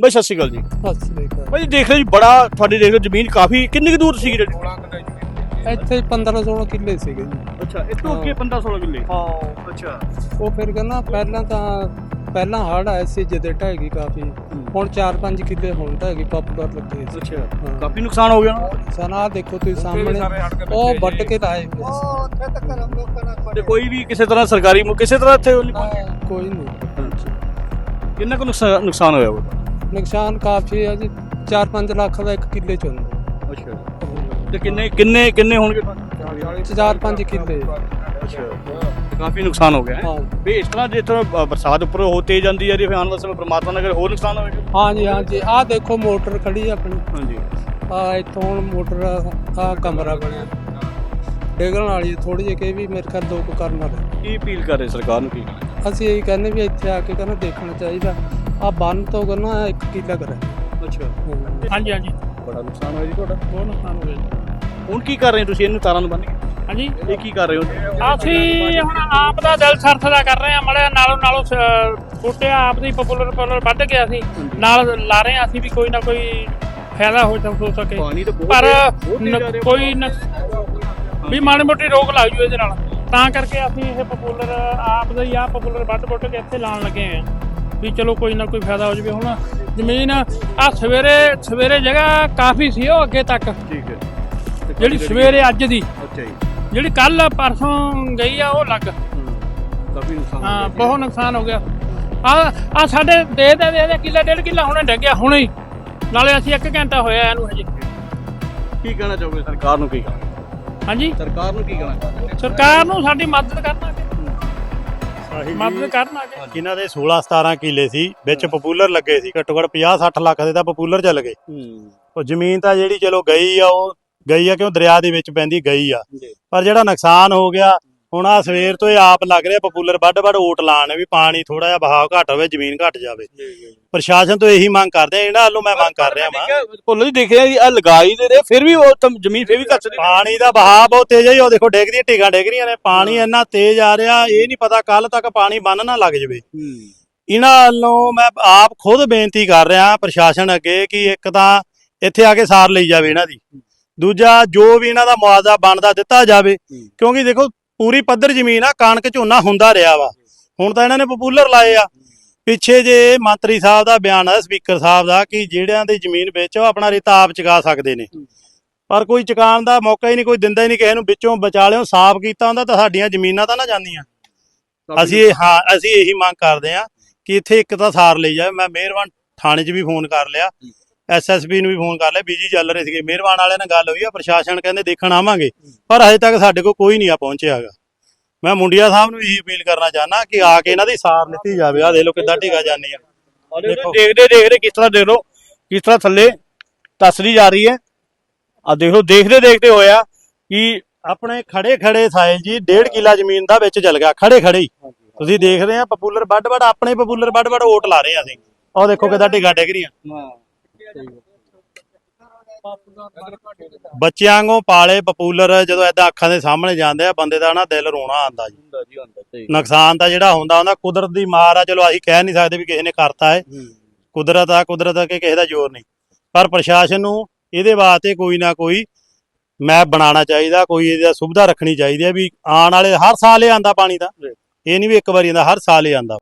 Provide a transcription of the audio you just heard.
ਬਈ ਸਤਿ ਸ਼੍ਰੀ ਅਕਾਲ ਜੀ। ਸਤਿ ਸ੍ਰੀ ਅਕਾਲ। ਭਾਈ ਦੇਖ ਰਹੇ ਜੀ ਬੜਾ ਤੁਹਾਡੀ ਦੇਖ ਲਓ ਜ਼ਮੀਨ ਕਾਫੀ ਕਿੰਨੀ ਕੁ ਦੂਰ ਸੀ ਜਿਹੜੀ ਇੱਥੇ 15 16 ਕਿੱਲੇ ਸੀਗੇ ਜੀ। ਅੱਛਾ ਇੱਥੋਂ ਅੱਗੇ 15 16 ਕਿੱਲੇ? ਹਾਂ। ਅੱਛਾ। ਉਹ ਫਿਰ ਕਹਿੰਦਾ ਪਹਿਲਾਂ ਤਾਂ ਪਹਿਲਾਂ ਹੜ ਆਇਆ ਸੀ ਜਿਹਦੇ ਢਹਿ ਗਈ ਕਾਫੀ। ਹੁਣ 4-5 ਕਿੱਲੇ ਹੁਣ ਢਹਿ ਗਈ ਪੱਪਰ ਲੱਗੇ ਸੀ। ਅੱਛਾ। ਕਾਫੀ ਨੁਕਸਾਨ ਹੋ ਗਿਆ ਨਾ? ਸਨਾ ਦੇਖੋ ਤੁਸੀਂ ਸਾਹਮਣੇ ਉਹ ਵੱਢ ਕੇ ਲਾਏ ਹੋਏ ਸੀ। ਤੇ ਕੋਈ ਵੀ ਕਿਸੇ ਤਰ੍ਹਾਂ ਸਰਕਾਰੀ ਮੁ- ਕਿਸੇ ਤਰ੍ਹਾਂ ਇੱਥੇ ਉਹ? ਨਾ, ਕੋਈ ਨਹੀਂ। ਕਿੰਨਾ ਕੁ ਨੁਕਸਾਨ ਨੁਕਸਾਨ ਹੋਇਆ ਉਹਦਾ ਨੁਕਸਾਨ ਕਾਫੀ ਹੈ ਜੀ 4-5 ਲੱਖ ਦਾ ਇੱਕ ਕਿੱਲੇ ਚ ਹੁੰਦਾ। ਅੱਛਾ। ਤੇ ਕਿੰਨੇ ਕਿੰਨੇ ਕਿੰਨੇ ਹੋਣਗੇ 4-5 ਕਿੱਲੇ। ਅੱਛਾ। ਕਾਫੀ ਨੁਕਸਾਨ ਹੋ ਗਿਆ ਹੈ? ਵੀ ਇਸ ਤਰ੍ਹਾਂ ਜੇ ਤਰ੍ਹਾਂ ਬਰਸਾਤ ਉੱਪਰ ਹੋ ਤੇਜ਼ ਜਾਂਦੀ ਹੈ ਜੀ ਫਿਰ ਆਉਣ ਵਾਲੇ ਸਮੇਂ ਪ੍ਰਮਾਤਮਾ ਨਾਲ ਹੋਰ ਨੁਕਸਾਨ ਹੋਵੇਗਾ ਹਾਂਜੀ ਹਾਂਜੀ। ਆਹ ਦੇਖੋ ਮੋਟਰ ਖੜੀ ਆ ਆਪਣੀ। ਹਾਂਜੀ। ਆ ਇੱਥੋਂ ਹੁਣ ਮੋਟਰ ਆ ਕਮਰਾ ਬਣਿਆ। ਡੇਗਣ ਵਾਲੀ ਥੋੜੀ ਜਿਹੀ ਕਿ ਵੀ ਮੇਰੇ ਖਿਆਲ ਦੋ ਕੁ ਕਰਨ ਵਾਲੇ। ਕੀ ਅਪੀਲ ਕਰ ਰਹੇ ਸਰਕਾਰ ਨੂੰ ਕੀ ਅਸੀਂ ਇਹੀ ਕਹਿੰਦੇ ਵੀ ਇੱਥੇ ਆ ਕੇ ਕਹਿੰਦਾ ਦੇਖਣਾ ਚਾਹੀਦਾ। ਆ ਬੰਨ ਤੋਂ ਕਹਿੰਦਾ ਇੱਕ ਕਿੱਲਾ ਕਰੇ ਅੱਛਾ। ਹਾਂਜੀ। ਹਾਂਜੀ ਬੜਾ ਨੁਕਸਾਨ ਹੋਇਆ ਜੀ ਤੁਹਾਡਾ। ਬਹੁਤ ਨੁਕਸਾਨ ਹੋ ਗਿਆ ਜੀ। ਹੁਣ ਕੀ ਕਰ ਰਹੇ ਹੋ ਤੁਸੀਂ? ਇਹਨੂੰ ਤਾਰਾਂ ਨੂੰ ਬੰਨ ਕੇ। ਹਾਂਜੀ। ਇਹ ਕੀ ਕਰ ਰਹੇ ਹੋ? ਅਸੀਂ ਹੁਣ ਆਪ ਦਾ ਦਿਲ ਸਰਥ ਦਾ ਕਰ ਰਹੇ ਆ ਮੜਿਆ ਨਾਲੋਂ ਨਾਲੋਂ ਬੂਟੇ ਆਪ ਦੀ ਪਪੂਲਰ ਪਪੂਲਰ ਵੱਢ ਗਿਆ ਸੀ। ਨਾਲ ਲਾ ਰਹੇ ਆ ਅਸੀਂ ਵੀ ਕੋਈ ਨਾ ਕੋਈ ਫਾਇਦਾ ਹੋ ਜਾ ਹੋ ਸਕੇ। ਪਾਣੀ ਤਾਂ ਬਹੁਤ ਪਰ। ਕੋਈ ਨ- ਵੀ ਮਾੜੀ ਮੋਟੀ ਰੋਕ ਲੱਗ ਜੂ ਇਹਦੇ ਨਾਲ। ਤਾਂ ਕਰਕੇ ਅਸੀਂ ਇਹ ਪਪੂਲਰ ਆਪ ਦਾ ਹੀ ਆ ਪਪੂਲਰ ਵੱਢ ਵੱਢ ਕੇ ਇੱਥੇ ਲਾਉਣ ਲੱਗੇ ਆ ਵੀ ਚਲੋ ਕੋਈ ਨਾ ਕੋਈ ਫਾਇਦਾ ਹੋ ਜਾਵੇ। ਹੁਣ ਜ਼ਮੀਨ ਆ ਸਵੇਰੇ ਸਵੇਰੇ ਜਗ੍ਹਾ ਕਾਫੀ ਸੀ ਉਹ ਅੱਗੇ ਤੱਕ। ਠੀਕ ਹੈ। ਜਿਹੜੀ ਸਵੇਰੇ ਅੱਜ ਦੀ। ਅੱਛਾ ਜੀ। ਜਿਹੜੀ ਕੱਲ ਪਰਸੋਂ ਗਈ ਆ ਉਹ ਲੱਗ। ਕਾਫੀ ਨੁਕਸਾਨ ਹਾਂ ਬਹੁਤ ਨੁਕਸਾਨ ਹੋ ਗਿਆ। ਆ ਆ ਸਾਡੇ ਦੇ ਦੇ ਦੇ ਕਿੱਲਾ ਡੇਢ ਕਿੱਲਾ ਹੁਣੇ ਡਿੱਗਿਆ ਹੁਣੇ ਹੀ। ਨਾਲੇ ਅਸੀਂ 1 ਘੰਟਾ ਹੋਇਆ ਇਹਨੂੰ ਹਜੇ। ਕੀ ਕਹਿਣਾ ਚਾਹੋਗੇ? ਸਰਕਾਰ ਨੂੰ ਕੀ ਕਹਿਣਾ? ਹਾਂਜੀ? ਸਰਕਾਰ ਨੂੰ ਕੀ ਕਹਿਣਾ ਸਰਕਾਰ ਨੂੰ ਸਾਡੀ ਮਦਦ ਕਰਨਾ। ਮਦਦ ਕਰਨਾ ਕਿ ਜਿਨ੍ਹਾਂ ਦੇ 16 17 ਕਿੱਲੇ ਸੀ ਵਿੱਚ ਪਪੂਲਰ ਲੱਗੇ ਸੀ। ਘੱਟੋ ਘੱਟ 50 60 ਲੱਖ ਦੇ ਤਾਂ ਪਪੂਲਰ ਚੱਲ ਗਏ। ਉਹ ਜ਼ਮੀਨ ਤਾਂ ਜਿਹੜੀ ਚਲੋ ਗਈ ਆ ਉਹ ਗਈ ਆ ਕਿਉਂ? ਦਰਿਆ ਦੇ ਵਿੱਚ ਪੈਂਦੀ ਗਈ ਆ। ਪਰ ਜਿਹੜਾ ਨੁਕਸਾਨ ਹੋ ਗਿਆ ਹੁਣ ਆ ਸਵੇਰ ਤੋਂ ਇਹ ਆਪ ਲੱਗ ਰਿਹਾ ਪਪੂਲਰ ਵੱਡ ਵੱਡ ਓਟ ਲਾਣ ਵੀ ਪਾਣੀ ਥੋੜਾ ਜਿਹਾ ਬਹਾਵ ਘੱਟ ਹੋਵੇ ਜ਼ਮੀਨ ਘੱਟ ਜਾਵੇ। ਪ੍ਰਸ਼ਾਸਨ ਤੋਂ ਇਹੀ ਮੰਗ ਕਰਦੇ ਆ ਇਹਨਾਂ ਵੱਲੋਂ ਮੈਂ ਮੰਗ ਕਰ ਰਿਹਾ ਵਾਂ। ਭੁੱਲੋ ਜੀ ਦੇਖ ਰਿਹਾ ਜੀ ਆ ਲਗਾਈ ਦੇ ਰਹੇ ਫਿਰ ਵੀ ਉਹ ਤਾਂ ਜ਼ਮੀਨ ਫਿਰ ਵੀ ਘੱਟ ਰਹੀ ਪਾਣੀ ਦਾ ਬਹਾਅ ਬਹੁਤ ਤੇਜ਼ ਹੈ ਉਹ ਦੇਖੋ ਡਿੱਗਦੀਆਂ ਢੀਗਾਂ ਡਿੱਗ ਰਹੀਆਂ ਨੇ ਪਾਣੀ ਇੰਨਾ ਤੇਜ਼ ਆ ਰਿਹਾ ਇਹ ਨਹੀਂ ਪਤਾ ਕੱਲ ਤੱਕ ਪਾਣੀ ਬੰਨ ਨਾ ਲੱਗ ਜਾਵੇ। ਇਹਨਾਂ ਵੱਲੋਂ ਮੈਂ ਆਪ ਖੁਦ ਬੇਨਤੀ ਕਰ ਰਿਹਾ ਪ੍ਰਸ਼ਾਸਨ ਅੱਗੇ ਕਿ ਇੱਕ ਤਾਂ ਇੱਥੇ ਆ ਕੇ ਸਾਰ ਲਈ ਜਾਵੇ ਇਹਨਾਂ ਦੀ। ਦੂਜਾ ਜੋ ਵੀ ਇਹਨਾਂ ਦਾ ਮੁਆਵਜ਼ਾ ਬਣਦਾ ਦਿੱਤਾ ਜਾਵੇ ਕਿਉਂਕਿ ਦੇਖੋ ਪੂਰੀ ਪੱਧਰ ਜ਼ਮੀਨ ਆ ਕਣਕ ਝੋਨਾ ਹੁੰਦਾ ਰਿਹਾ ਵਾ। ਹੁਣ ਤਾਂ ਇਹਨਾਂ ਨੇ ਪਪੂਲਰ ਲਾਏ ਆ। ਪਿੱਛੇ ਜੇ ਮੰਤਰੀ ਸਾਹਿਬ ਦਾ ਬਿਆਨ ਆ ਸਪੀਕਰ ਸਾਹਿਬ ਦਾ ਕਿ ਜਿਹੜਿਆਂ ਦੀ ਜ਼ਮੀਨ ਵਿੱਚ ਉਹ ਆਪਣਾ ਰੇਤਾ ਆਪ ਚੁਕਾ ਸਕਦੇ ਨੇ। ਪਰ ਕੋਈ ਚੁਕਾਉਣ ਦਾ ਮੌਕਾ ਹੀ ਨਹੀਂ ਕੋਈ ਦਿੰਦਾ ਹੀ ਨਹੀਂ ਕਿਸੇ ਨੂੰ ਵਿੱਚੋਂ ਬਚਾ ਲਿਓ ਸਾਫ਼ ਕੀਤਾ ਹੁੰਦਾ ਤਾਂ ਸਾਡੀਆਂ ਜ਼ਮੀਨਾਂ ਤਾਂ ਨਾ ਜਾਂਦੀਆਂ। ਅਸੀਂ ਹਾਂ ਅਸੀਂ ਇਹੀ ਮੰਗ ਕਰਦੇ ਹਾਂ ਕਿ ਇੱਥੇ ਇੱਕ ਤਾਂ ਸਾਰ ਲਈ ਜਾਵੇ। ਮੈਂ ਮਿਹਰਬਾਨ ਥਾਣੇ 'ਚ ਵੀ ਫੋਨ ਕਰ ਲਿਆ। ਐਸਐਸਪੀ ਨੂੰ ਵੀ ਫੋਨ ਕਰ ਲਿਆ ਬੀਜੀ ਚੱਲ ਰਹੇ ਸੀਗੇ। ਮਿਹਰਬਾਨ ਵਾਲਿਆਂ ਨਾਲ ਗੱਲ ਹੋਈ ਆ ਪ੍ਰਸ਼ਾਸਨ ਕਹਿੰਦੇ ਦੇਖਣ ਆਵਾਂਗੇ। ਪਰ ਹਜੇ ਤੱਕ ਸਾਡੇ ਕੋਲ ਕੋਈ ਨਹੀਂ ਆ ਪਹੁੰਚਿਆ ਹੈਗਾ। ਮੈਂ ਮੁੰਡਿਆ ਸਾਹਿਬ ਨੂੰ ਇਹੀ ਅਪੀਲ ਕਰਨਾ ਚਾਹਨਾ ਕਿ ਆ ਕੇ ਇਹਨਾਂ ਦੀ ਸਾਰ ਲਿੱਤੀ ਜਾਵੇ। ਆ ਦੇਖ ਲਓ ਕਿੱਦਾਂ ਢੀਗਾ ਜਾਂਦੀ ਆ। ਦੇਖੋ। ਦੇਖਦੇ ਦੇਖਦੇ ਕਿਸ ਤਰ੍ਹਾਂ ਦੇਖ ਲਓ ਕਿਸ ਤਰ੍ਹਾਂ ਥੱਲੇ ਤਸਰੀ ਜਾ ਰਹੀ ਹੈ। ਆ ਦੇਖ ਲਓ ਦੇਖਦੇ ਦੇਖਦੇ ਹੋਇਆ ਕਿ ਆਪਣੇ ਖੜੇ ਖੜੇ ਸਾਇਲ ਜੀ 1.5 ਕਿੱਲਾ ਜ਼ਮੀਨ ਦਾ ਵਿੱਚ ਚਲ ਗਿਆ। ਖੜੇ ਖੜੇ ਹੀ। ਤੁਸੀਂ ਦੇਖ ਰਹੇ ਆ ਪਪੂਲਰ ਵੱਡ ਵੱਡ ਆਪਣੇ ਪਪੂਲਰ ਵੱਡ ਵੱਡ ਓਟ ਲਾ ਰਹੇ ਆ ਅਸੀਂ। ਉਹ ਦੇਖੋ ਕਿੱਦਾਂ ਢੀਗਾ ਡਿੱਗ ਰਹੀਆਂ। ਬੱਚਿਆਂ ਵਾਂਗੂ ਪਾਲੇ ਪਪੂਲਰ ਜਦੋਂ ਐਦਾਂ ਅੱਖਾਂ ਦੇ ਸਾਹਮਣੇ ਜਾਂਦੇ ਆ ਬੰਦੇ ਦਾ ਨਾ ਦਿਲ ਰੋਣਾ ਆਂਦਾ ਜੀ। ਨੁਕਸਾਨ ਤਾਂ ਜਿਹੜਾ ਹੁੰਦਾ ਹੁੰਦਾ ਕੁਦਰਤ ਦੀ ਮਾਰ ਆ ਚਲੋ ਅਸੀਂ ਕਹਿ ਨਹੀਂ ਸਕਦੇ ਵੀ ਕਿਸੇ ਨੇ ਕਰਤਾ ਹੈ। ਕੁਦਰਤ ਆ ਕੁਦਰਤ ਆ ਕਿ ਕਿਸੇ ਦਾ ਜ਼ੋਰ ਨਹੀਂ। ਪਰ ਪ੍ਰਸ਼ਾਸਨ ਨੂੰ ਇਹਦੇ ਵਾਸਤੇ ਕੋਈ ਨਾ ਕੋਈ ਮੈਪ ਬਣਾਉਣਾ ਚਾਹੀਦਾ ਕੋਈ ਇਹਦਾ ਸੁਵਿਧਾ ਰੱਖਣੀ ਚਾਹੀਦੀ ਹੈ ਵੀ ਆਉਣ ਵਾਲੇ ਹਰ ਸਾਲ ਇਹ ਆਂਦਾ ਪਾਣੀ ਤਾਂ ਇਹ ਨਹੀਂ ਵੀ ਇੱਕ ਵਾਰੀ ਆਂਦਾ ਹਰ ਸਾਲ ਇਹ ਆਂਦਾ